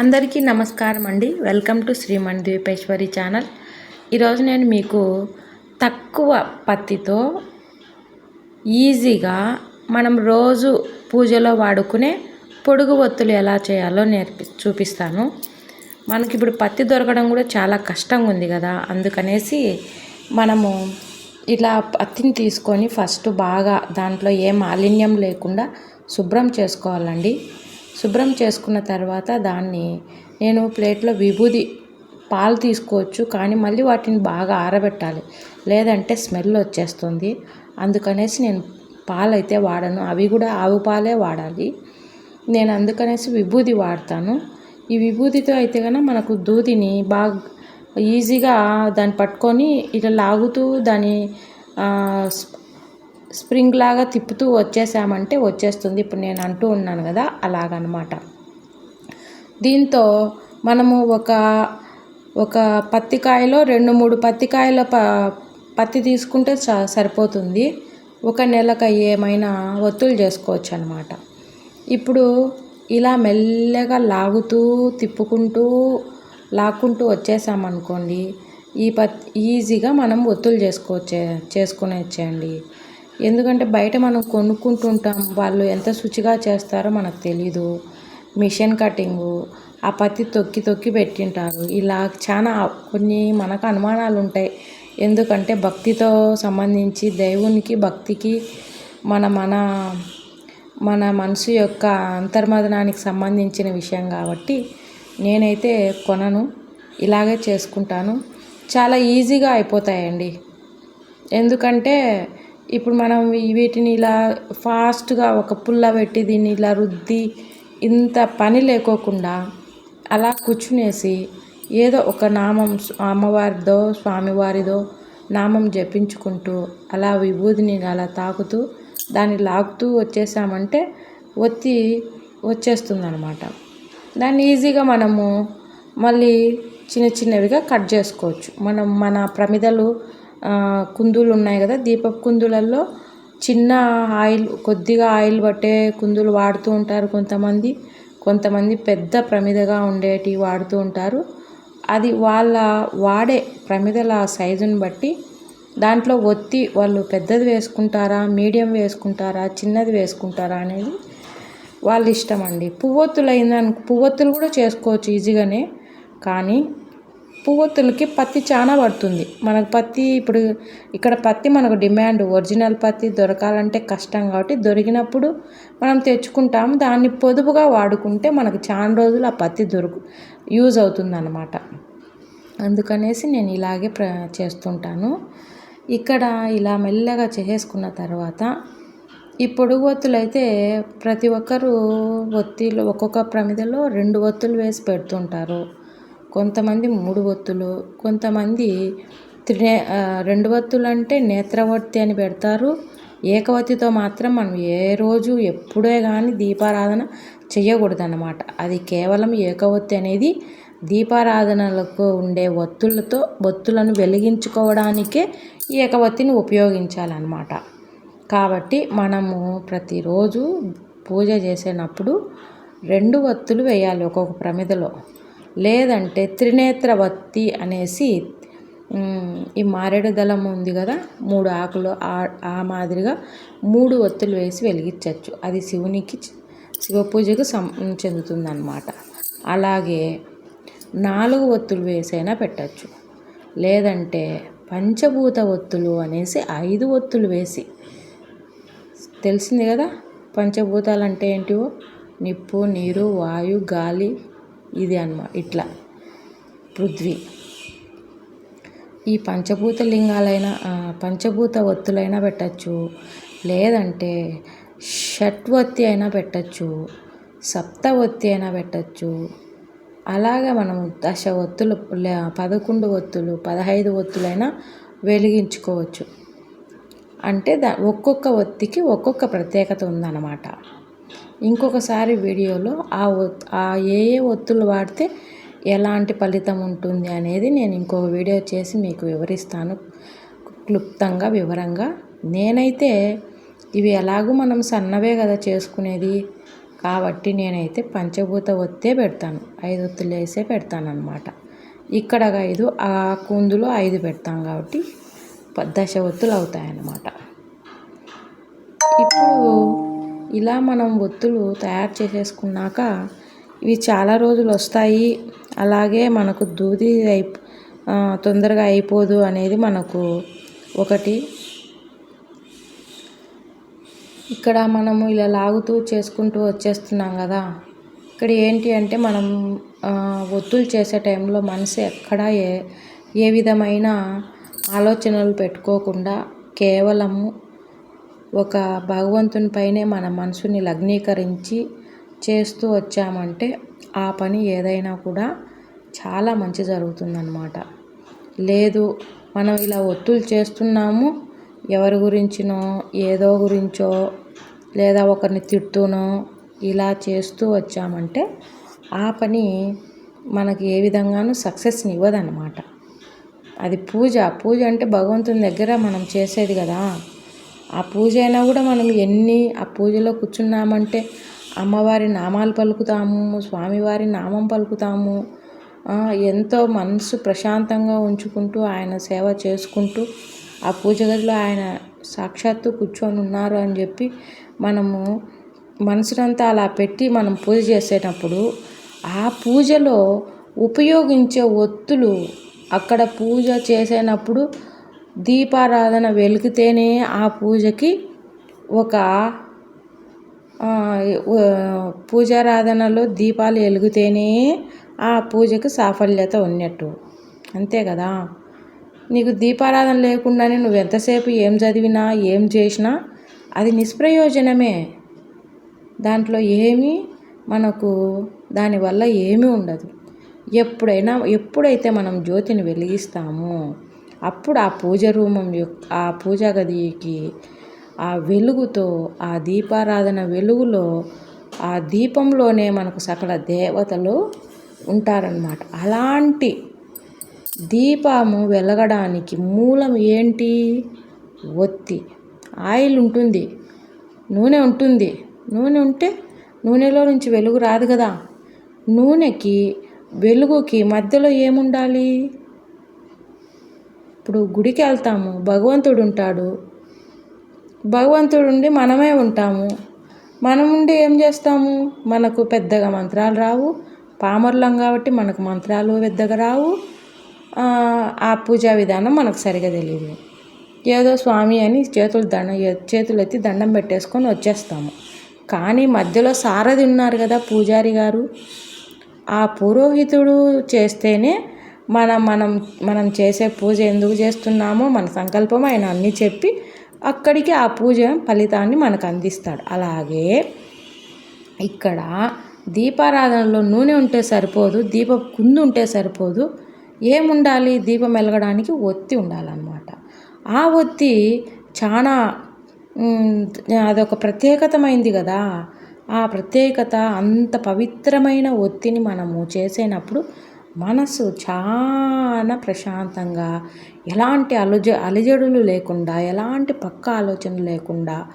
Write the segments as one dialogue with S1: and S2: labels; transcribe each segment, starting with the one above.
S1: అందరికీ నమస్కారం అండి. Welcome to Shriman Dweepeshwari channel ఈరోజు నేను మీకు తక్కువ పత్తితో ఈజీగా మనం రోజు పూజలో వాడుకునే పొడుగు ఒత్తులు ఎలా చేయాలో నేర్పి చూపిస్తాను. మనకి ఇప్పుడు పత్తి దొరకడం కూడా చాలా కష్టంగా ఉంది కదా. అందుకనేసి మనము ఇలా పత్తిని తీసుకొని ఫస్ట్ బాగా దాంట్లో ఏ మాలిన్యం లేకుండా శుభ్రం చేసుకోవాలండి. శుభ్రం చేసుకున్న తర్వాత దాన్ని నేను ప్లేట్లో విభూది పాలు తీసుకోవచ్చు కానీ మళ్ళీ వాటిని బాగా ఆరబెట్టాలి. లేదంటే స్మెల్ వచ్చేస్తుంది. అందుకనేసి నేను పాలు అయితే వాడను. అవి కూడా ఆవు పాలే వాడాలి. నేను అందుకనేసి విభూది వాడతాను. ఈ విభూతితో అయితే కనుక మనకు దూదిని బాగా ఈజీగా దాన్ని పట్టుకొని ఇట్లా లాగుతూ దాని స్ప్రింగ్ లాగా తిప్పుతూ వచ్చేసామంటే వచ్చేస్తుంది. ఇప్పుడు నేను అంటూ ఉన్నాను కదా అలాగనమాట. దీంతో మనము ఒక ఒక పత్తికాయలో రెండు మూడు పత్తికాయల ప పత్తి తీసుకుంటే సరిపోతుంది. ఒక నెలకు ఏమైనా ఒత్తులు చేసుకోవచ్చు అనమాట ఇప్పుడు ఇలా మెల్లగా లాగుతూ తిప్పుకుంటూ లాక్కుంటూ వచ్చేసామనుకోండి ఈ పత్ ఈజీగా మనం ఒత్తులు చేసుకోవచ్చే చేసుకునేచ్చండి. ఎందుకంటే బయట మనం కొనుక్కుంటుంటాం వాళ్ళు ఎంత శుచిగా చేస్తారో మనకు తెలీదు. మిషన్ కటింగు ఆ పత్తి తొక్కి తొక్కి పెట్టింటారు. ఇలా చాలా కొన్ని మనకు అనుమానాలు ఉంటాయి. ఎందుకంటే భక్తితో సంబంధించి దేవునికి భక్తికి మన మన మన మనసు యొక్క అంతర్మదనానికి సంబంధించిన విషయం కాబట్టి నేనైతే కొనను. ఇలాగే చేసుకుంటాను. చాలా ఈజీగా అయిపోతాయండి. ఎందుకంటే ఇప్పుడు మనం వీటిని ఇలా ఫాస్ట్గా ఒక పుల్ల పెట్టి దీన్ని ఇలా రుద్ది ఇంత పని లేకోకుండా అలా కూర్చునేసి ఏదో ఒక నామం అమ్మవారిదో స్వామివారిదో నామం జపించుకుంటూ అలా విభూతిని అలా తాకుతూ దాన్ని లాగుతూ వచ్చేసామంటే ఒత్తి వచ్చేస్తుందనమాట దాన్ని ఈజీగా మనము మళ్ళీ చిన్న చిన్నవిగా కట్ చేసుకోవచ్చు. మనం మన ప్రమిదలు కుందులు ఉన్నాయి కదా దీపపు కుందులలో చిన్న ఆయిల్ కొద్దిగా ఆయిల్ పట్టే కుందులు వాడుతూ ఉంటారు కొంతమంది. కొంతమంది పెద్ద ప్రమిదగా ఉండేటివి వాడుతూ ఉంటారు. అది వాళ్ళ వాడే ప్రమిదల సైజుని బట్టి దాంట్లో ఒత్తి వాళ్ళు పెద్దది వేసుకుంటారా మీడియం వేసుకుంటారా చిన్నది వేసుకుంటారా అనేది వాళ్ళ ఇష్టం అండి. పువ్వొత్తులు అయిందని పువ్వొత్తులు కూడా చేసుకోవచ్చు ఈజీగానే. కానీ పువ్వొత్తులకి పత్తి చాలా పడుతుంది. మనకు పత్తి ఇప్పుడు ఇక్కడ పత్తి మనకు డిమాండ్. ఒరిజినల్ పత్తి దొరకాలంటే కష్టం కాబట్టి దొరికినప్పుడు మనం తెచ్చుకుంటాము. దాన్ని పొదుపుగా వాడుకుంటే మనకు చాలా రోజులు ఆ పత్తి దొరుకు యూజ్ అవుతుంది అన్నమాట అందుకనేసి నేను ఇలాగే ప్ర చేస్తుంటాను. ఇక్కడ ఇలా మెల్లగా చేసుకున్న తర్వాత ఈ పొడుగు ఒత్తులు అయితే ప్రతి ఒక్కరూ ఒత్తిలు ఒక్కొక్క ప్రమిదలో రెండు ఒత్తులు వేసి పెడుతుంటారు. కొంతమంది మూడు ఒత్తులు కొంతమంది త్రినే రెండు ఒత్తులు అంటే నేత్రవత్తి అని పెడతారు. ఏకవత్తితో మాత్రం మనం ఏ రోజు ఎప్పుడే కానీ దీపారాధన చేయకూడదన్నమాట అది కేవలం ఏకవత్తి అనేది దీపారాధనలకు ఉండే ఒత్తులతో ఒత్తులను వెలిగించుకోవడానికే ఏకవత్తిని ఉపయోగించాలన్నమాట. కాబట్టి మనము ప్రతిరోజు పూజ చేసేటప్పుడు రెండు ఒత్తులు వేయాలి ఒక్కొక్క ప్రమిదలో. లేదంటే త్రినేత్రవత్తి అనేసి ఈ మారేడు దళం ఉంది కదా మూడు ఆకులు ఆ మాదిరిగా మూడు ఒత్తులు వేసి వెలిగించవచ్చు అది శివునికి శివ పూజకు సం చెందుతుందన్నమాట. అలాగే నాలుగు ఒత్తులు వేసైనా పెట్టచ్చు. లేదంటే పంచభూత ఒత్తులు అనేసి ఐదు ఒత్తులు వేసి. తెలిసింది కదా పంచభూతాలు అంటే ఏంటివో? నిప్పు నీరు వాయు గాలి ఇది అన్నమాట ఇట్లా. పృథ్వీ. ఈ పంచభూత లింగాలైనా పంచభూత ఒత్తులైనా పెట్టచ్చు. లేదంటే షట్వత్తి అయినా పెట్టచ్చు. సప్తవత్తి అయినా పెట్టచ్చు. అలాగే మనం దశ ఒత్తులు పదకొండు ఒత్తులు పదహైదు ఒత్తులైనా వెలిగించుకోవచ్చు. అంటే దా ఒక్కొక్క ఒత్తికి ఒక్కొక్క ప్రత్యేకత ఉందన్నమాట. ఇంకొకసారి వీడియోలో ఆ ఆ ఏ ఏ ఒత్తులు వాడితే ఎలాంటి ఫలితం ఉంటుంది అనేది నేను ఇంకొక వీడియో చేసి మీకు వివరిస్తాను. క్లుప్తంగా వివరంగా. నేనైతే ఇవి ఎలాగూ మనం సన్నవే కదా చేసుకునేది. కాబట్టి నేనైతే పంచభూత ఒత్తే పెడతాను. ఐదు ఒత్తులు వేసే పెడతాను ఇక్కడ ఐదు ఆ కుందులో ఐదు పెడతాం కాబట్టి దశ ఒత్తులు అవుతాయన్నమాట. ఇప్పుడు ఇలా మనం ఒత్తులు తయారు చేసేసుకున్నాక ఇవి చాలా రోజులు వస్తాయి. అలాగే మనకు దూది అయి తొందరగా అయిపోదు అనేది మనకు ఒకటి. ఇక్కడ మనము ఇలా లాగుతూ చేసుకుంటూ వచ్చేస్తున్నాం కదా. ఇక్కడ ఏంటి అంటే మనం ఒత్తులు చేసే టైంలో మనసు ఎక్కడ ఏ ఏ విధమైన ఆలోచనలు పెట్టుకోకుండా కేవలము ఒక భగవంతుని పైనే మన మనసుని లగ్నీకరించి చేస్తూ వచ్చామంటే ఆ పని ఏదైనా కూడా చాలా మంచి జరుగుతుందన్నమాట. లేదు మనం ఇలా ఒత్తులు చేస్తున్నాము ఎవరి గురించినో ఏదో గురించో లేదా ఒకరిని తిడుతూనో ఇలా చేస్తూ వచ్చామంటే ఆ పని మనకి ఏ విధంగానూ సక్సెస్ని ఇవ్వదన్నమాట. అది పూజ. పూజ అంటే భగవంతుని దగ్గర మనం చేసేది కదా. ఆ పూజ అయినా కూడా మనం ఎన్ని ఆ పూజలో కూర్చున్నామంటే అమ్మవారి నామాలు పలుకుతాము స్వామివారి నామం పలుకుతాము ఎంతో మనసు ప్రశాంతంగా ఉంచుకుంటూ ఆయన సేవ చేసుకుంటూ ఆ పూజ గదిలో ఆయన సాక్షాత్తు కూర్చొని ఉన్నారు అని చెప్పి మనము మనసునంతా అలా పెట్టి మనం పూజ చేసేటప్పుడు ఆ పూజలో ఉపయోగించే ఒత్తులు అక్కడ పూజ చేసేటప్పుడు దీపారాధన వెలిగితేనే ఆ పూజకి ఒక పూజారాధనలో దీపాలు వెలిగితేనే ఆ పూజకు సాఫల్యత ఉన్నట్టు. అంతే కదా? నీకు దీపారాధన లేకుండానే నువ్వు ఎంతసేపు ఏం చదివినా ఏం చేసినా అది నిష్ప్రయోజనమే. దాంట్లో ఏమీ మనకు దానివల్ల ఏమీ ఉండదు. ఎప్పుడైనా ఎప్పుడైతే మనం జ్యోతిని వెలిగిస్తామో అప్పుడు ఆ పూజ రూమం యొక్క ఆ పూజా గదికి ఆ వెలుగుతో ఆ దీపారాధన వెలుగులో ఆ దీపంలోనే మనకు సకల దేవతలు ఉంటారన్నమాట. అలాంటి దీపము వెలగడానికి మూలం ఏంటి? ఒత్తి. ఆయిల్ ఉంటుంది. నూనె ఉంటుంది. నూనె ఉంటే నూనెలో నుంచి వెలుగు రాదు కదా. నూనెకి వెలుగుకి మధ్యలో ఏముండాలి? ఇప్పుడు గుడికి వెళ్తాము భగవంతుడు ఉంటాడు భగవంతుడు ఉండి మనమే ఉంటాము. మనం ఉండి ఏం చేస్తాము? మనకు పెద్దగా మంత్రాలు రావు. పామరులం కాబట్టి మనకు మంత్రాలు పెద్దగా రావు. ఆ పూజా విధానం మనకు సరిగా తెలియదు ఏదో స్వామి అని చేతులు దండం చేతులు ఎత్తి దండం పెట్టేసుకొని వచ్చేస్తాము. కానీ మధ్యలో సారథి ఉన్నారు కదా పూజారి గారు. ఆ పురోహితుడు చేస్తేనే మనం మనం మనం చేసే పూజ ఎందుకు చేస్తున్నామో మన సంకల్పం ఆయన అన్నీ చెప్పి అక్కడికి ఆ పూజ ఫలితాన్ని మనకు అందిస్తాడు. అలాగే ఇక్కడ దీపారాధనలో నూనె ఉంటే సరిపోదు దీప కుందు ఉంటే సరిపోదు. ఏముండాలి? దీపం వెలగడానికి ఒత్తి ఉండాలన్నమాట. ఆ ఒత్తి చాలా అదొక ప్రత్యేకతమైంది కదా. ఆ ప్రత్యేకత అంత పవిత్రమైన ఒత్తిని మనము చేసేటప్పుడు మనసు చాలా ప్రశాంతంగా ఎలాంటి అలుజ అలజడులు లేకుండా ఎలాంటి పక్క ఆలోచన లేకుండా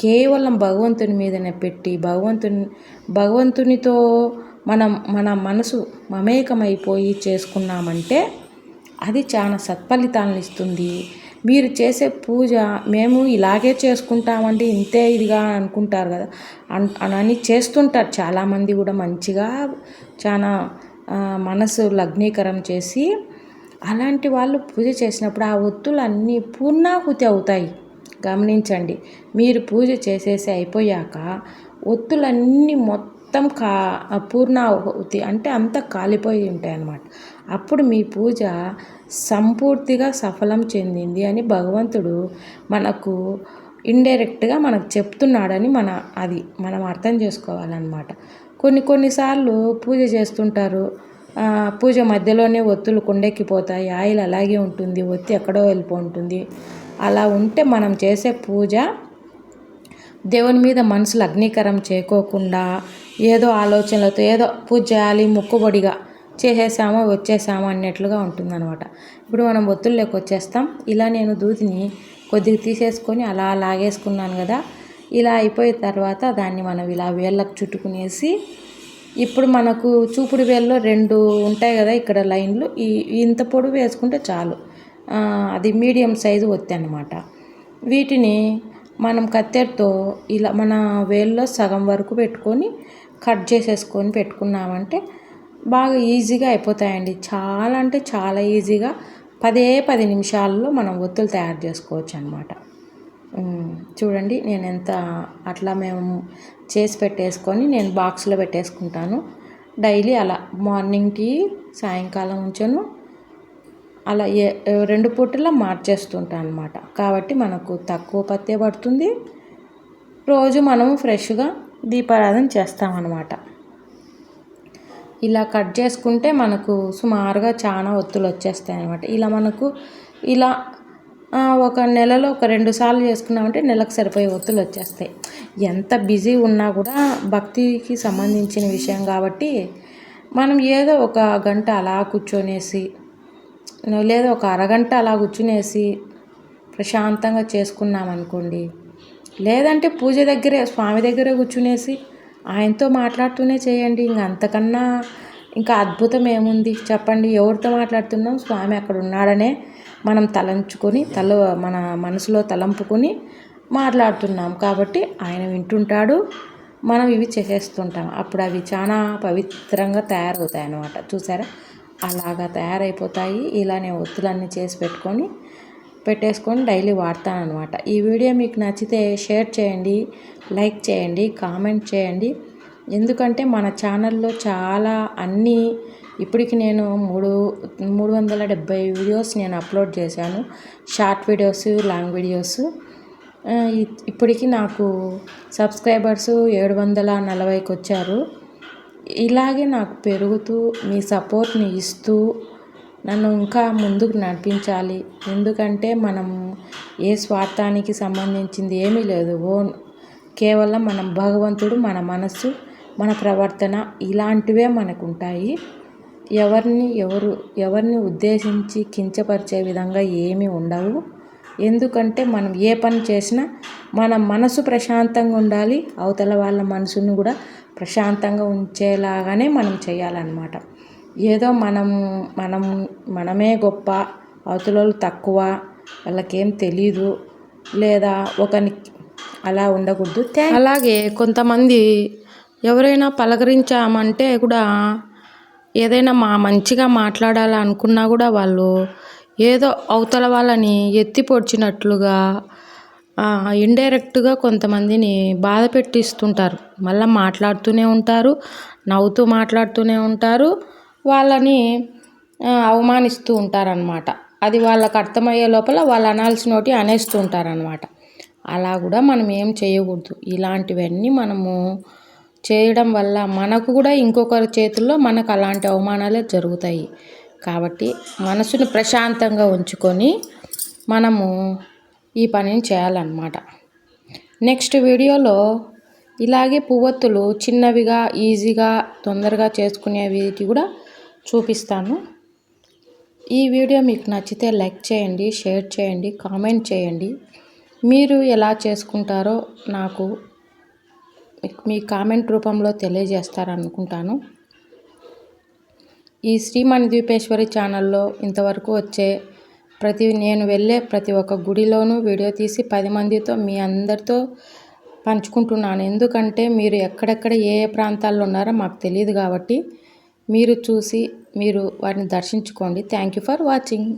S1: కేవలం భగవంతుని మీదనే పెట్టి భగవంతుని భగవంతునితో మనం మన మనసు మమేకమైపోయి చేసుకున్నామంటే అది చాలా సత్ఫలితాలను ఇస్తుంది. మీరు చేసే పూజ మేము ఇలాగే చేసుకుంటామండి ఇంతే ఇదిగా అనుకుంటారు కదా. అని చేస్తుంటారు చాలామంది కూడా మంచిగా చాలా మనసు లగ్నీకరం చేసి అలాంటి వాళ్ళు పూజ చేసినప్పుడు ఆ ఒత్తులు అన్నీ పూర్ణాహుతి అవుతాయి. గమనించండి. మీరు పూజ చేసేసి అయిపోయాక ఒత్తులన్నీ మొత్తం కా పూర్ణాహుతి అంటే అంత కాలిపోయి ఉంటాయి అన్నమాట. అప్పుడు మీ పూజ సంపూర్తిగా సఫలం చెందింది అని భగవంతుడు మనకు ఇండైరెక్ట్గా మనకు చెప్తున్నాడని మన అది మనం అర్థం చేసుకోవాలన్నమాట. కొన్ని కొన్నిసార్లు పూజ చేస్తుంటారు. పూజ మధ్యలోనే ఒత్తులు కుండెక్కిపోతాయి. ఆయిల్ అలాగే ఉంటుంది. ఒత్తి ఎక్కడో వెళ్ళిపోతుంది అలా ఉంటే మనం చేసే పూజ దేవుని మీద మనసులు అగ్నికరం చేయకోకుండా ఏదో ఆలోచనలతో ఏదో పూజ చేయాలి ముక్కుబడిగా చేసేసామో వచ్చేసామో అన్నట్లుగా ఉంటుందన్నమాట. ఇప్పుడు మనం ఒత్తుల్లోకి వచ్చేస్తాం. ఇలా నేను దూదిని కొద్దిగా తీసేసుకొని అలా లాగేసుకున్నాను కదా. ఇలా అయిపోయిన తర్వాత దాన్ని మనం ఇలా వేళ్ళకు చుట్టుకునేసి ఇప్పుడు మనకు చూపుడు వేల్లో రెండు ఉంటాయి కదా ఇక్కడ లైన్లు ఈ ఇంత పొడవు వేసుకుంటే చాలు. అది మీడియం సైజు ఒత్తి అనమాట వీటిని మనం కత్తెరతో ఇలా మన వేల్లో సగం వరకు పెట్టుకొని కట్ చేసేసుకొని పెట్టుకున్నామంటే బాగా ఈజీగా అయిపోతాయండి. చాలా అంటే చాలా ఈజీగా పదే పది నిమిషాల్లో మనం ఒత్తులు తయారు చేసుకోవచ్చు అనమాట చూడండి నేను ఎంత అట్లా మేము చేసి పెట్టేసుకొని నేను బాక్స్లో పెట్టేసుకుంటాను. డైలీ అలా మార్నింగ్కి సాయంకాలం ఉంచాను అలా ఏ రెండు పూటలా మార్చేస్తుంటాను అనమాట కాబట్టి మనకు తక్కువ పత్తే పడుతుంది. రోజు మనము ఫ్రెష్గా దీపారాధన చేస్తామన్నమాట ఇలా కట్ చేసుకుంటే మనకు సుమారుగా చాలా ఒత్తులు వచ్చేస్తాయి అనమాట ఇలా మనకు ఇలా ఒక నెలలో ఒక రెండు సార్లు చేసుకున్నామంటే నెలకు సరిపోయే ఒత్తులు వచ్చేస్తాయి. ఎంత బిజీ ఉన్నా కూడా భక్తికి సంబంధించిన విషయం కాబట్టి మనం ఏదో ఒక గంట అలా కూర్చొనేసి లేదా ఒక అరగంట అలా కూర్చునేసి ప్రశాంతంగా చేసుకున్నామనుకోండి లేదంటే పూజ దగ్గరే స్వామి దగ్గరే కూర్చునేసి ఆయనతో మాట్లాడుతూనే చేయండి. ఇంక అంతకన్నా ఇంకా అద్భుతం ఏముంది? చెప్పండి. ఎవరితో మాట్లాడుతున్నాం? స్వామి అక్కడ ఉన్నాడనే మనం తలంచుకొని తల మన మనసులో తలంపుకొని మాట్లాడుతున్నాం. కాబట్టి ఆయన వింటుంటాడు మనం ఇవి చేసేస్తుంటాం. అప్పుడు అవి చాలా పవిత్రంగా తయారవుతాయి అన్నమాట. చూసారా? అలాగా తయారైపోతాయి. ఇలానే ఒత్తులన్నీ చేసి పెట్టుకొని పెట్టేసుకొని డైలీ వాడతాను అనమాట ఈ వీడియో మీకు నచ్చితే షేర్ చేయండి లైక్ చేయండి కామెంట్ చేయండి. ఎందుకంటే మన ఛానల్లో చాలా అన్నీ ఇప్పటికి నేను మూడు మూడు వందల డెబ్బై వీడియోస్ నేను అప్లోడ్ చేశాను. షార్ట్ వీడియోస్ లాంగ్ వీడియోస్ ఇప్పటికి నాకు సబ్స్క్రైబర్స్ ఏడు వందల నలభైకి వచ్చారు. ఇలాగే నాకు పెరుగుతూ మీ సపోర్ట్ని ఇస్తూ నన్ను ఇంకా ముందుకు నడిపించాలి. ఎందుకంటే మనం ఏ స్వార్థానికి సంబంధించింది ఏమీ లేదు. ఓ కేవలం మనం భగవంతుడు మన మనస్సు మన ప్రవర్తన ఇలాంటివే మనకు ఉంటాయి ఎవరిని ఎవరు ఎవరిని ఉద్దేశించి కించపరిచే విధంగా ఏమీ ఉండవు. ఎందుకంటే మనం ఏ పని చేసినా మన మనసు ప్రశాంతంగా ఉండాలి అవతల వాళ్ళ మనసును కూడా ప్రశాంతంగా ఉంచేలాగానే మనం చేయాలన్నమాట. ఏదో మనం మనం మనమే గొప్ప అవతల తక్కువ వాళ్ళకేం తెలీదు లేదా ఒకని అలా ఉండకూడదు. అలాగే కొంతమంది ఎవరైనా పలకరించామంటే కూడా ఏదైనా మా మంచిగా మాట్లాడాలనుకున్నా కూడా వాళ్ళు ఏదో అవతల వాళ్ళని ఎత్తి పొడిచినట్లుగా ఇండైరెక్ట్గా కొంతమందిని బాధ పెట్టిస్తుంటారు. మళ్ళీ మాట్లాడుతూనే ఉంటారు నవ్వుతూ మాట్లాడుతూనే ఉంటారు. వాళ్ళని అవమానిస్తూ ఉంటారనమాట అది వాళ్ళకు అర్థమయ్యే లోపల వాళ్ళు అనాల్సినోటి అనేస్తూ ఉంటారనమాట అలా కూడా మనం ఏం చేయకూడదు. ఇలాంటివన్నీ మనము చేయడం వల్ల మనకు కూడా ఇంకొకరి చేతుల్లో మనకు అలాంటి అవమానాలే జరుగుతాయి. కాబట్టి మనసును ప్రశాంతంగా ఉంచుకొని మనము ఈ పనిని చేయాలన్నమాట. నెక్స్ట్ వీడియోలో ఇలాగే పువ్వొత్తులు చిన్నవిగా ఈజీగా తొందరగా చేసుకునేవి కూడా చూపిస్తాను. ఈ వీడియో మీకు నచ్చితే లైక్ చేయండి షేర్ చేయండి కామెంట్ చేయండి. మీరు ఎలా చేసుకుంటారో నాకు మీ కామెంట్ రూపంలో తెలియజేస్తారనుకుంటాను. ఈ శ్రీమణి ద్వీపేశ్వరి ఛానల్లో ఇంతవరకు వచ్చే ప్రతి నేను వెళ్ళే ప్రతి ఒక్క గుడిలోనూ వీడియో తీసి పది మందితో మీ అందరితో పంచుకుంటున్నాను. ఎందుకంటే మీరు ఎక్కడెక్కడ ఏ ఏ ప్రాంతాల్లో ఉన్నారో మాకు తెలియదు కాబట్టి మీరు చూసి మీరు వాటిని దర్శించుకోండి. Thank you for watching.